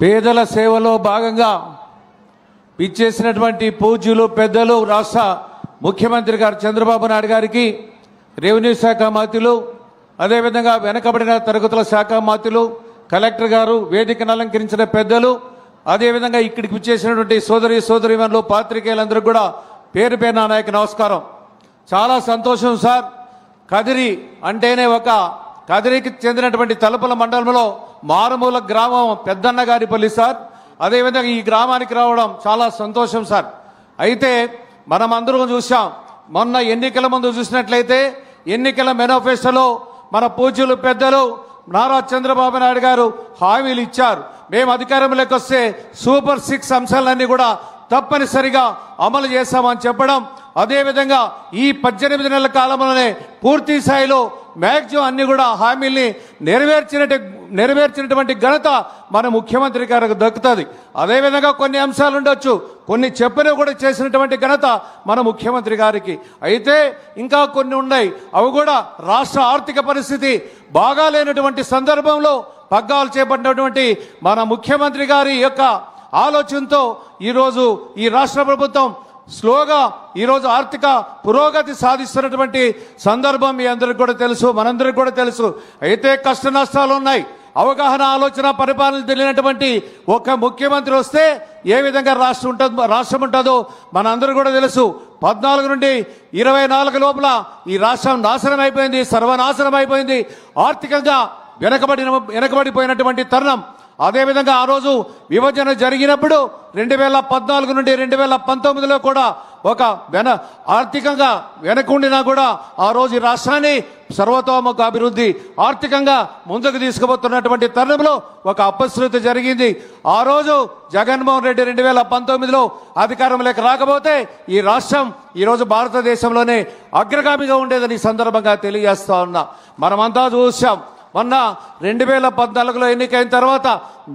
పేదల సేవలో భాగంగా ఇచ్చేసినటువంటి పూజ్యులు పెద్దలు రాష్ట్ర ముఖ్యమంత్రి గారు చంద్రబాబు నాయుడు గారికి రెవెన్యూ శాఖ మంత్రులు అదేవిధంగా వెనకబడిన తరగతుల శాఖ మంత్రులు కలెక్టర్ గారు వేదికను అలంకరించిన పెద్దలు అదేవిధంగా ఇక్కడికి వచ్చేసినటువంటి సోదరి సోదరిమణులు పాత్రికేయులందరూ కూడా పేరు పేరు నాయకు నమస్కారం. చాలా సంతోషం సార్. కదిరి అంటేనే ఒక కదిరికి చెందినటువంటి తలుపుల మండలంలో మారుమూల గ్రామం పెద్దన్న గారిపల్లి సార్. అదేవిధంగా ఈ గ్రామానికి రావడం చాలా సంతోషం సార్. అయితే మనం అందరం చూసాం మొన్న ఎన్నికల ముందు చూసినట్లయితే ఎన్నికల మేనిఫెస్టోలో మన పూజ్యులు పెద్దలు నారా చంద్రబాబు నాయుడు గారు హామీలు ఇచ్చారు. మేము అధికారంలోకి వస్తే సూపర్ సిక్స్ అంశాలన్నీ కూడా తప్పనిసరిగా అమలు చేస్తామని చెప్పడం అదేవిధంగా ఈ పద్దెనిమిది నెలల కాలంలోనే పూర్తి స్థాయిలో మ్యాక్సిమం అన్ని కూడా హామీల్ని నెరవేర్చినట్టు నెరవేర్చినటువంటి ఘనత మన ముఖ్యమంత్రి గారికి దక్కుతుంది. అదేవిధంగా కొన్ని అంశాలు ఉండొచ్చు. కొన్ని చెప్పిన కూడా చేసినటువంటి ఘనత మన ముఖ్యమంత్రి గారికి. అయితే ఇంకా కొన్ని ఉన్నాయి. అవి కూడా రాష్ట్ర ఆర్థిక పరిస్థితి బాగాలేనటువంటి సందర్భంలో పగ్గాలు చేపట్టినటువంటి మన ముఖ్యమంత్రి గారి యొక్క ఆలోచనతో ఈరోజు ఈ రాష్ట్ర ప్రభుత్వం స్లోగా ఈరోజు ఆర్థిక పురోగతి సాధిస్తున్నటువంటి సందర్భం మీ అందరికి కూడా తెలుసు మనందరికి కూడా తెలుసు. అయితే కష్ట నష్టాలు ఉన్నాయి. అవగాహన ఆలోచన పరిపాలన తెలియనటువంటి ఒక ముఖ్యమంత్రి వస్తే ఏ విధంగా రాష్ట్రం ఉంటుందో రాష్ట్రం ఉంటుందో మనందరూ కూడా తెలుసు. పద్నాలుగు నుండి ఇరవై నాలుగు లోపల ఈ రాష్ట్రం నాశనం అయిపోయింది సర్వనాశనం అయిపోయింది. ఆర్థికంగా వెనకబడిన వెనకబడిపోయినటువంటి తరుణం అదేవిధంగా ఆ రోజు విభజన జరిగినప్పుడు రెండు వేల పద్నాలుగు నుండి రెండు వేల పంతొమ్మిదిలో కూడా ఒక వెన ఆర్థికంగా వెనకుండినా కూడా ఆ రోజు రాష్ట్రాన్ని సర్వతోముఖ అభివృద్ధి ఆర్థికంగా ముందుకు తీసుకుపోతున్నటువంటి తరుణంలో ఒక అపశృతి జరిగింది. ఆ రోజు జగన్మోహన్ రెడ్డి రెండు వేల పంతొమ్మిదిలో అధికారంలోకి రాకపోతే ఈ రాష్ట్రం ఈరోజు భారతదేశంలోనే అగ్రగామిగా ఉండేదని సందర్భంగా తెలియజేస్తా ఉన్నా. మనమంతా చూసాం మొన్న రెండు వేల పద్నాలుగులో ఎన్నికైన తర్వాత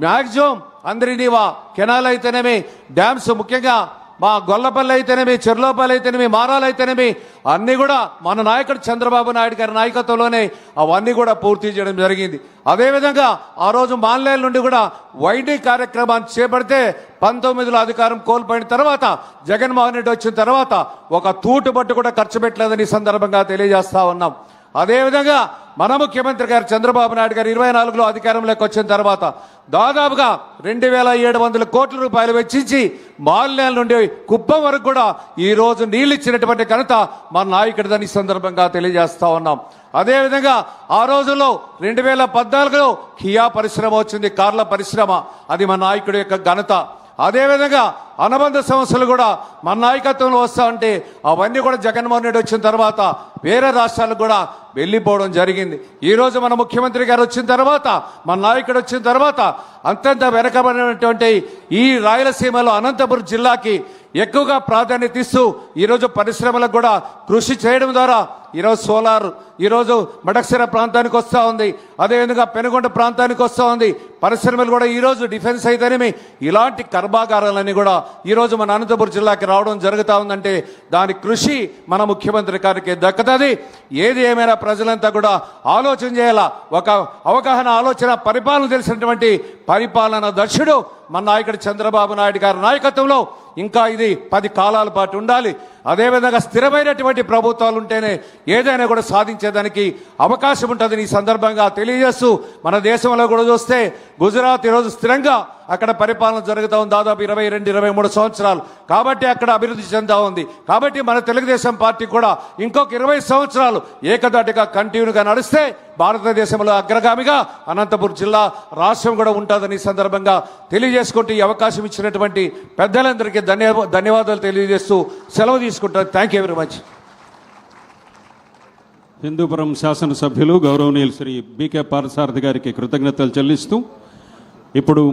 మ్యాక్సిమం అందరినీ వా కెనాల్ అయితేనేమి డ్యామ్స్ ముఖ్యంగా మా గొల్లపల్లి అయితేనేమి చెర్లోపల్లి అయితేనేమి మారాలు అయితేనేమి అన్నీ కూడా మన నాయకుడు చంద్రబాబు నాయుడు గారి నాయకత్వంలోనే అవన్నీ కూడా పూర్తి చేయడం జరిగింది. అదేవిధంగా ఆ రోజు మాన్లేల నుండి కూడా వైడి కార్యక్రమాన్ని చేపడితే పంతొమ్మిదిలో అధికారం కోల్పోయిన తర్వాత జగన్మోహన్ రెడ్డి వచ్చిన తర్వాత ఒక తూటు బట్టు కూడా ఖర్చు పెట్టలేదని సందర్భంగా తెలియజేస్తా ఉన్నాం. అదేవిధంగా మన ముఖ్యమంత్రి గారు చంద్రబాబు నాయుడు గారు ఇరవై నాలుగులో అధికారంలోకి వచ్చిన తర్వాత దాదాపుగా రెండు వేల ఏడు వందల కోట్ల రూపాయలు వెచ్చించి మాలిన్యాల నుండి కుప్పం వరకు కూడా ఈరోజు నీళ్ళు ఇచ్చినటువంటి ఘనత మన నాయకుడిదని సందర్భంగా తెలియజేస్తా ఉన్నాం. అదేవిధంగా ఆ రోజుల్లో రెండు వేల పద్నాలుగులో కియా పరిశ్రమ వచ్చింది కార్ల పరిశ్రమ. అది మన నాయకుడి యొక్క ఘనత. అదేవిధంగా అనుబంధ సమస్యలు కూడా మన నాయకత్వంలో వస్తా ఉంటే అవన్నీ కూడా జగన్మోహన్ రెడ్డి వచ్చిన తర్వాత వేరే రాష్ట్రాలకు కూడా వెళ్ళిపోవడం జరిగింది. ఈరోజు మన ముఖ్యమంత్రి గారు వచ్చిన తర్వాత మన నాయకుడు వచ్చిన తర్వాత అత్యంత వెనకబడినటువంటి ఈ రాయలసీమలో అనంతపురం జిల్లాకి ఎక్కువగా ప్రాధాన్యత ఇస్తూ ఈరోజు పరిశ్రమలకు కూడా కృషి చేయడం ద్వారా ఈరోజు సోలార్ ఈరోజు మడక్సిర ప్రాంతానికి వస్తూ ఉంది. అదేవిధంగా పెనుగొండ ప్రాంతానికి వస్తూ ఉంది. పరిశ్రమలు కూడా ఈరోజు డిఫెన్స్ అయితేనేమి ఇలాంటి కర్మాగారాలన్నీ కూడా ఈరోజు మన అనంతపురం జిల్లాకి రావడం జరుగుతూ ఉందంటే దాని కృషి మన ముఖ్యమంత్రి గారికి దక్కుతుంది. ఏది ఏమైనా ప్రజలంతా కూడా ఆలోచన చేయాలా? ఒక అవగాహన ఆలోచన పరిపాలన తెలిసినటువంటి పరిపాలన దర్శుడు మన నాయకుడు చంద్రబాబు నాయుడు గారి నాయకత్వంలో ఇంకా ఇది పది కాలాల పాటు ఉండాలి. అదేవిధంగా స్థిరమైనటువంటి ప్రభుత్వాలు ఉంటేనే ఏదైనా కూడా సాధించేదానికి అవకాశం ఉంటుందని ఈ సందర్భంగా తెలియజేస్తూ మన దేశంలో కూడా చూస్తే గుజరాత్ ఈరోజు స్థిరంగా అక్కడ పరిపాలన జరుగుతూ ఉంది. దాదాపు ఇరవై రెండు ఇరవై మూడు సంవత్సరాలు. కాబట్టి అక్కడ అభివృద్ధి చెందా ఉంది. కాబట్టి మన తెలుగుదేశం పార్టీ కూడా ఇంకొక ఇరవై సంవత్సరాలు ఏకదాటిగా కంటిన్యూగా నడిస్తే భారతదేశంలో అగ్రగామిగా అనంతపురం జిల్లా రాష్ట్రం కూడా ఉంటుందని ఈ సందర్భంగా తెలియజేసుకుంటూ ఈ అవకాశం ఇచ్చినటువంటి పెద్దలందరికీ ధన్యవా ధన్యవాదాలు తెలియజేస్తూ సెలవు తీసుకుంటాను. Thank you very much Hindupuram శాసనసభ్యులు గౌరవనీయులు శ్రీ బీకే పారసారథి గారికి కృతజ్ఞతలు చెల్లిస్తూ ఇప్పుడు